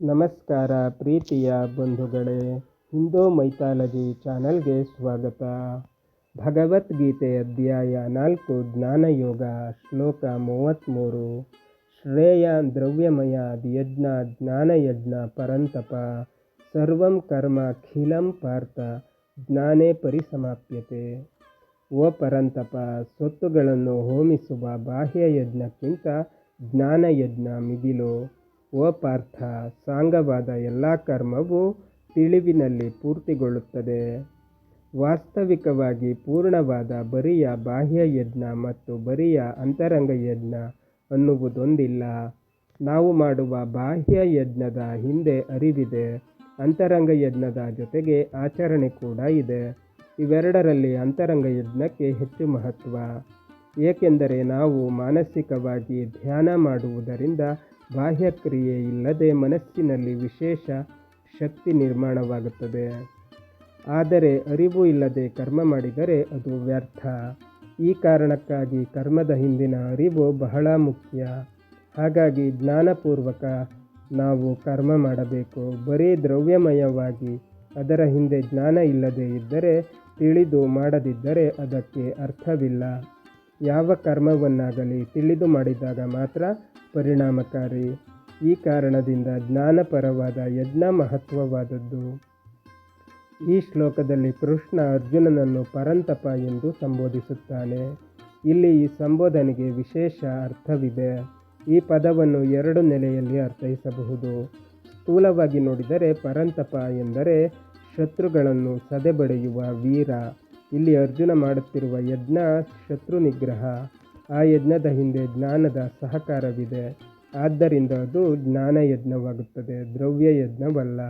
ನಮಸ್ಕಾರ ಪ್ರೀತಿಯ ಬಂಧುಗಳೇ ಹಿಂದೂ ಮೈಥಾಲಜಿ ಚಾನಲ್ಗೆ ಸ್ವಾಗತ. ಭಗವದ್ಗೀತೆ ಅಧ್ಯಾಯ ನಾಲ್ಕು, ಜ್ಞಾನಯೋಗ, ಶ್ಲೋಕ ಮೂವತ್ತ್ಮೂರು ಶ್ರೇಯ ದ್ರವ್ಯಮಯ ಯಜ್ಞ ಜ್ಞಾನಯಜ್ಞ ಪರಂತಪ, ಸರ್ವಂ ಕರ್ಮ ಖಿಲಂ ಪಾರ್ಥ, ಜ್ಞಾನೇ ಪರಿಸಮಾಪ್ಯತೆ. ಓ ಪರಂತಪ, ಸ್ವತ್ತುಗಳನ್ನು ಹೋಮಿಸುವ ಬಾಹ್ಯ ಯಜ್ಞಕ್ಕಿಂತ ಜ್ಞಾನಯಜ್ಞ ಮಿಗಿಲು. ಓ ಸಾಂಗವಾದ ಎಲ್ಲ ಕರ್ಮವೂ ತಿಳಿವಿನಲ್ಲಿ ಪೂರ್ತಿಗೊಳ್ಳುತ್ತದೆ. ವಾಸ್ತವಿಕವಾಗಿ ಪೂರ್ಣವಾದ ಬರಿಯ ಬಾಹ್ಯ ಯಜ್ಞ ಮತ್ತು ಬರಿಯ ಅಂತರಂಗ ಯಜ್ಞ ಅನ್ನುವುದೊಂದಿಲ್ಲ. ನಾವು ಮಾಡುವ ಬಾಹ್ಯ ಯಜ್ಞದ ಹಿಂದೆ ಅರಿವಿದೆ, ಅಂತರಂಗ ಯಜ್ಞದ ಜೊತೆಗೆ ಆಚರಣೆ ಕೂಡ ಇದೆ. ಇವೆರಡರಲ್ಲಿ ಅಂತರಂಗ ಯಜ್ಞಕ್ಕೆ ಹೆಚ್ಚು ಮಹತ್ವ. ಏಕೆಂದರೆ ನಾವು ಮಾನಸಿಕವಾಗಿ ಧ್ಯಾನ ಮಾಡುವುದರಿಂದ ಬಾಹ್ಯ ಕ್ರಿಯೆ ಇಲ್ಲದೆ ಮನಸ್ಸಿನಲ್ಲಿ ವಿಶೇಷ ಶಕ್ತಿ ನಿರ್ಮಾಣವಾಗುತ್ತದೆ. ಆದರೆ ಅರಿವು ಇಲ್ಲದೆ ಕರ್ಮ ಮಾಡಿದರೆ ಅದು ವ್ಯರ್ಥ. ಈ ಕಾರಣಕ್ಕಾಗಿ ಕರ್ಮದ ಹಿಂದಿನ ಅರಿವು ಬಹಳ ಮುಖ್ಯ. ಹಾಗಾಗಿ ಜ್ಞಾನಪೂರ್ವಕ ನಾವು ಕರ್ಮ ಮಾಡಬೇಕು. ಬರೀ ದ್ರವ್ಯಮಯವಾಗಿ ಅದರ ಹಿಂದೆ ಜ್ಞಾನ ಇಲ್ಲದೆ ಇದ್ದರೆ ತಿಳಿದು ಮಾಡದಿದ್ದರೆ ಅದಕ್ಕೆ ಅರ್ಥವಿಲ್ಲ. ಯಾವ ಕರ್ಮವನ್ನಾಗಲಿ ತಿಳಿದು ಮಾಡಿದಾಗ ಮಾತ್ರ ಪರಿಣಾಮಕಾರಿ. ಈ ಕಾರಣದಿಂದ ಜ್ಞಾನಪರವಾದ ಯಜ್ಞ ಮಹತ್ವವಾದದ್ದು. ಈ ಶ್ಲೋಕದಲ್ಲಿ ಕೃಷ್ಣ ಅರ್ಜುನನನ್ನು ಪರಂತಪ ಎಂದು ಸಂಬೋಧಿಸುತ್ತಾನೆ. ಇಲ್ಲಿ ಈ ಸಂಬೋಧನೆಗೆ ವಿಶೇಷ ಅರ್ಥವಿದೆ. ಈ ಪದವನ್ನು ಎರಡು ನೆಲೆಯಲ್ಲಿ ಅರ್ಥೈಸಬಹುದು. ಸ್ಥೂಲವಾಗಿ ನೋಡಿದರೆ ಪರಂತಪ ಎಂದರೆ ಶತ್ರುಗಳನ್ನು ಸದೆಬಡೆಯುವ ವೀರ. ಇಲ್ಲಿ ಅರ್ಜುನ ಮಾಡುತ್ತಿರುವ ಯಜ್ಞ ಶತ್ರು ನಿಗ್ರಹ. ಆ ಯಜ್ಞದ ಹಿಂದೆ ಜ್ಞಾನದ ಸಹಕಾರವಿದೆ. ಆದ್ದರಿಂದ ಅದು ಜ್ಞಾನ ಯಜ್ಞವಾಗುತ್ತದೆ, ದ್ರವ್ಯ ಯಜ್ಞವಲ್ಲ.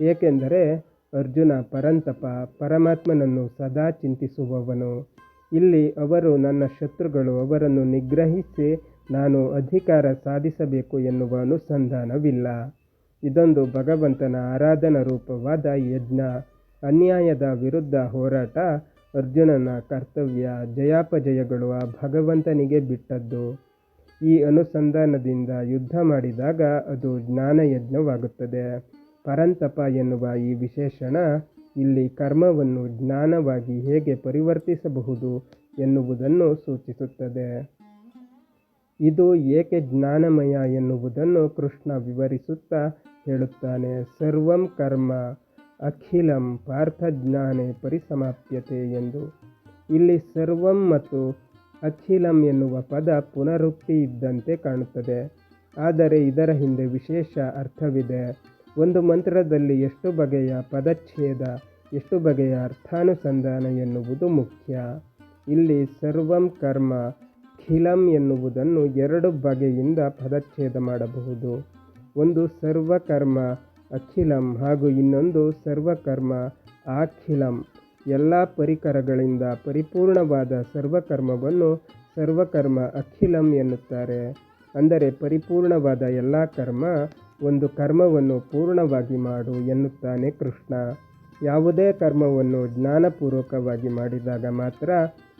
ಏಕೆಂದರೆ ಅರ್ಜುನ ಪರಂತಪ ಪರಮಾತ್ಮನನ್ನು ಸದಾ ಚಿಂತಿಸುವವನು. ಇಲ್ಲಿ ಅವರು ನನ್ನ ಶತ್ರುಗಳು, ಅವರನ್ನು ನಿಗ್ರಹಿಸಿ ನಾನು ಅಧಿಕಾರ ಸಾಧಿಸಬೇಕು ಎನ್ನುವ ಅನುಸಂಧಾನವಿಲ್ಲ. ಇದೊಂದು ಭಗವಂತನ ಆರಾಧನಾ ರೂಪವಾದ ಯಜ್ಞ. ಅನ್ಯಾಯದ ವಿರುದ್ಧ ಹೋರಾಟ ಅರ್ಜುನನ ಕರ್ತವ್ಯ ಜಯಾಪಜಯಗಳು ಆ ಭಗವಂತನಿಗೆ ಬಿಟ್ಟದ್ದು. ಈ ಅನುಸಂಧಾನದಿಂದ ಯುದ್ಧ ಮಾಡಿದಾಗ ಅದು ಜ್ಞಾನಯಜ್ಞವಾಗುತ್ತದೆ. ಪರಂತಪ ಎನ್ನುವ ಈ ವಿಶೇಷಣ ಇಲ್ಲಿ ಕರ್ಮವನ್ನು ಜ್ಞಾನವಾಗಿ ಹೇಗೆ ಪರಿವರ್ತಿಸಬಹುದು ಎನ್ನುವುದನ್ನು ಸೂಚಿಸುತ್ತದೆ. ಇದು ಏಕೆ ಜ್ಞಾನಮಯ ಎನ್ನುವುದನ್ನು ಕೃಷ್ಣ ವಿವರಿಸುತ್ತಾ ಹೇಳುತ್ತಾನೆ. ಸರ್ವಂ ಕರ್ಮ. ಅಖಿಲಂ ಪಾರ್ಥಜ್ಞಾನೆ ಪರಿಸಮಾಪ್ಯತೆ ಎಂದು. ಇಲ್ಲಿ ಸರ್ವಂ ಮತ್ತು ಅಖಿಲಂ ಎನ್ನುವ ಪದ ಪುನರುಕ್ತಿ ಇದ್ದಂತೆ ಕಾಣುತ್ತದೆ. ಆದರೆ ಇದರ ಹಿಂದೆ ವಿಶೇಷ ಅರ್ಥವಿದೆ. ಒಂದು ಮಂತ್ರದಲ್ಲಿ ಎಷ್ಟು ಬಗೆಯ ಪದಚ್ಛೇದ, ಎಷ್ಟು ಬಗೆಯ ಅರ್ಥಾನುಸಂಧಾನ ಎನ್ನುವುದು ಮುಖ್ಯ. ಇಲ್ಲಿ ಸರ್ವಂ ಕರ್ಮ, ಖಿಲಂ ಎನ್ನುವುದನ್ನು ಎರಡು ಬಗೆಯಿಂದ ಪದಚ್ಛೇದ ಮಾಡಬಹುದು. ಒಂದು ಸರ್ವಕರ್ಮ ಅಖಿಲಂ ಹಾಗೂ ಇನ್ನೊಂದು ಸರ್ವಕರ್ಮ ಆಖಿಲಂ. ಎಲ್ಲ ಪರಿಕರಗಳಿಂದ ಪರಿಪೂರ್ಣವಾದ ಸರ್ವಕರ್ಮವನ್ನು ಸರ್ವಕರ್ಮ ಅಖಿಲಂ ಎನ್ನುತ್ತಾರೆ. ಅಂದರೆ ಪರಿಪೂರ್ಣವಾದ ಎಲ್ಲ ಕರ್ಮ ಒಂದು ಕರ್ಮವನ್ನು ಪೂರ್ಣವಾಗಿ ಮಾಡು ಎನ್ನುತ್ತಾನೆ ಕೃಷ್ಣ. ಯಾವುದೇ ಕರ್ಮವನ್ನು ಜ್ಞಾನಪೂರ್ವಕವಾಗಿ ಮಾಡಿದಾಗ ಮಾತ್ರ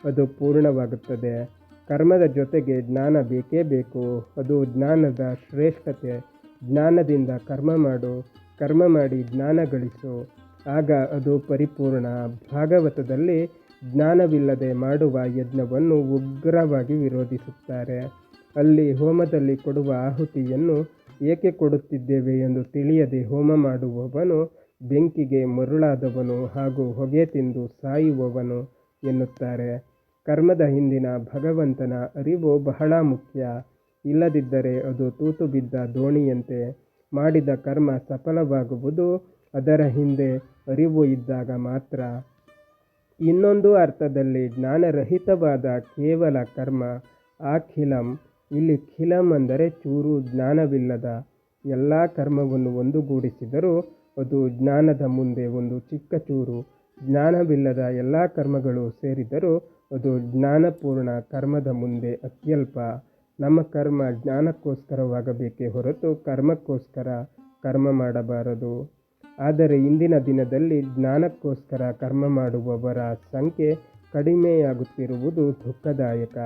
ಅದು ಪೂರ್ಣವಾಗುತ್ತದೆ. ಕರ್ಮದ ಜೊತೆಗೆ ಜ್ಞಾನ ಬೇಕೇ ಬೇಕು. ಅದು ಜ್ಞಾನದ ಶ್ರೇಷ್ಠತೆ. ಜ್ಞಾನದಿಂದ ಕರ್ಮ ಮಾಡು, ಕರ್ಮ ಮಾಡಿ ಜ್ಞಾನ ಗಳಿಸು, ಆಗ ಅದು ಪರಿಪೂರ್ಣ. ಭಾಗವತದಲ್ಲಿ ಜ್ಞಾನವಿಲ್ಲದೆ ಮಾಡುವ ಯಜ್ಞವನ್ನು ಉಗ್ರವಾಗಿ ವಿರೋಧಿಸುತ್ತಾರೆ. ಅಲ್ಲಿ ಹೋಮದಲ್ಲಿ ಕೊಡುವ ಆಹುತಿಯನ್ನು ಏಕೆ ಕೊಡುತ್ತಿದ್ದೇವೆ ಎಂದು ತಿಳಿಯದೆ ಹೋಮ ಮಾಡುವವನು ಬೆಂಕಿಗೆ ಮರುಳಾದವನು ಹಾಗೂ ಹೊಗೆ ತಿಂದು ಸಾಯುವವನು ಎನ್ನುತ್ತಾರೆ. ಕರ್ಮದ ಹಿಂದಿನ ಭಗವಂತನ ಅರಿವು ಬಹಳ ಮುಖ್ಯ. ಇಲ್ಲದಿದ್ದರೆ ಅದು ತೂತು ಬಿದ್ದ ದೋಣಿಯಂತೆ ಮಾಡಿದ ಕರ್ಮ ಸಫಲವಾಗುವುದು, ಅದರ ಹಿಂದೆ ಅರಿವು ಇದ್ದಾಗ ಮಾತ್ರ. ಇನ್ನೊಂದು ಅರ್ಥದಲ್ಲಿ ಜ್ಞಾನರಹಿತವಾದ ಕೇವಲ ಕರ್ಮ ಆಖಿಲಂ ಇಲ್ಲಿ ಖಿಲಂ ಅಂದರೆ ಚೂರು ಜ್ಞಾನವಿಲ್ಲದ ಎಲ್ಲ ಕರ್ಮವನ್ನು ಒಂದುಗೂಡಿಸಿದರೂ ಅದು ಜ್ಞಾನದ ಮುಂದೆ ಒಂದು ಚಿಕ್ಕ ಚೂರು. ಜ್ಞಾನವಿಲ್ಲದ ಎಲ್ಲ ಕರ್ಮಗಳು ಸೇರಿದರೂ ಅದು ಜ್ಞಾನಪೂರ್ಣ ಕರ್ಮದ ಮುಂದೆ ಅತ್ಯಲ್ಪ. ನಮ್ಮ ಕರ್ಮ ಜ್ಞಾನಕ್ಕೋಸ್ಕರವಾಗಬೇಕೇ ಹೊರತು ಕರ್ಮಕ್ಕೋಸ್ಕರ ಕರ್ಮ ಮಾಡಬಾರದು. ಆದರೆ ಇಂದಿನ ದಿನದಲ್ಲಿ ಜ್ಞಾನಕ್ಕೋಸ್ಕರ ಕರ್ಮ ಮಾಡುವವರ ಸಂಖ್ಯೆ ಕಡಿಮೆಯಾಗುತ್ತಿರುವುದು ದುಃಖದಾಯಕ.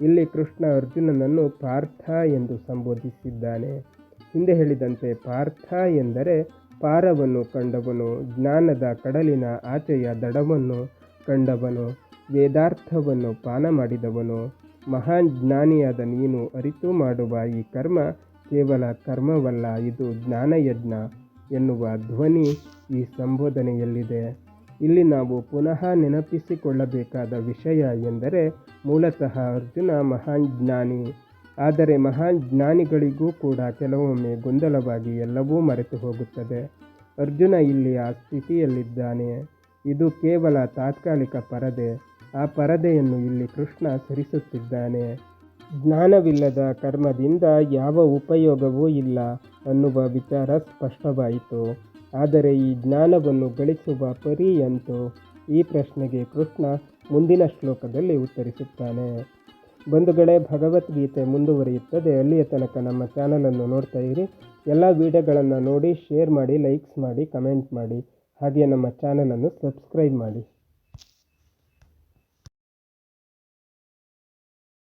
ಇಲ್ಲಿ ಕೃಷ್ಣ ಅರ್ಜುನನನ್ನು ಪಾರ್ಥ ಎಂದು ಸಂಬೋಧಿಸಿದ್ದಾನೆ. ಹಿಂದೆ ಹೇಳಿದಂತೆ ಪಾರ್ಥ ಎಂದರೆ ಪಾರವನ್ನು ಕಂಡವನು, ಜ್ಞಾನದ ಕಡಲಿನ ಆಚೆಯ ದಡವನ್ನು ಕಂಡವನು, ವೇದಾರ್ಥವನ್ನು ಪಾನ ಮಾಡಿದವನು. ಮಹಾನ್ ಜ್ಞಾನಿಯಾದ ನೀನು ಅರಿತು ಮಾಡುವ ಈ ಕರ್ಮ ಕೇವಲ ಕರ್ಮವಲ್ಲ, ಇದು ಜ್ಞಾನಯಜ್ಞ ಎನ್ನುವ ಧ್ವನಿ ಈ ಸಂಬೋಧನೆಯಲ್ಲಿದೆ. ಇಲ್ಲಿ ನಾವು ಪುನಃ ನೆನಪಿಸಿಕೊಳ್ಳಬೇಕಾದ ವಿಷಯ ಎಂದರೆ ಮೂಲತಃ ಅರ್ಜುನ ಮಹಾನ್ ಜ್ಞಾನಿ. ಆದರೆ ಮಹಾನ್ ಜ್ಞಾನಿಗಳಿಗೂ ಕೂಡ ಕೆಲವೊಮ್ಮೆ ಗೊಂದಲವಾಗಿ ಎಲ್ಲವೂ ಮರೆತು ಹೋಗುತ್ತದೆ. ಅರ್ಜುನ ಇಲ್ಲಿ ಆ ಸ್ಥಿತಿಯಲ್ಲಿದ್ದಾನೆ. ಇದು ಕೇವಲ ತಾತ್ಕಾಲಿಕ ಪರದೆ. ಆ ಪರದೆಯನ್ನು ಇಲ್ಲಿ ಕೃಷ್ಣ ಸರಿಸುತ್ತಿದ್ದಾನೆ. ಜ್ಞಾನವಿಲ್ಲದ ಕರ್ಮದಿಂದ ಯಾವ ಉಪಯೋಗವೂ ಇಲ್ಲ ಅನ್ನುವ ವಿಚಾರ ಸ್ಪಷ್ಟವಾಯಿತು. ಆದರೆ ಈ ಜ್ಞಾನವನ್ನು ಗಳಿಸುವ ಪರಿ ಎಂತು ಈ ಪ್ರಶ್ನೆಗೆ ಕೃಷ್ಣ ಮುಂದಿನ ಶ್ಲೋಕದಲ್ಲಿ ಉತ್ತರಿಸುತ್ತಾನೆ. ಬಂಧುಗಳೇ, ಭಗವದ್ಗೀತೆ ಮುಂದುವರಿಯುತ್ತದೆ. ಅಲ್ಲಿಯ ತನಕ ನಮ್ಮ ಚಾನಲನ್ನು ನೋಡ್ತಾ ಇರಿ. ಎಲ್ಲ ವಿಡಿಯೋಗಳನ್ನು ನೋಡಿ, ಶೇರ್ ಮಾಡಿ, ಲೈಕ್ಸ್ ಮಾಡಿ, ಕಮೆಂಟ್ ಮಾಡಿ. ಹಾಗೆ ನಮ್ಮ ಚಾನಲನ್ನು ಸಬ್ಸ್ಕ್ರೈಬ್ ಮಾಡಿ.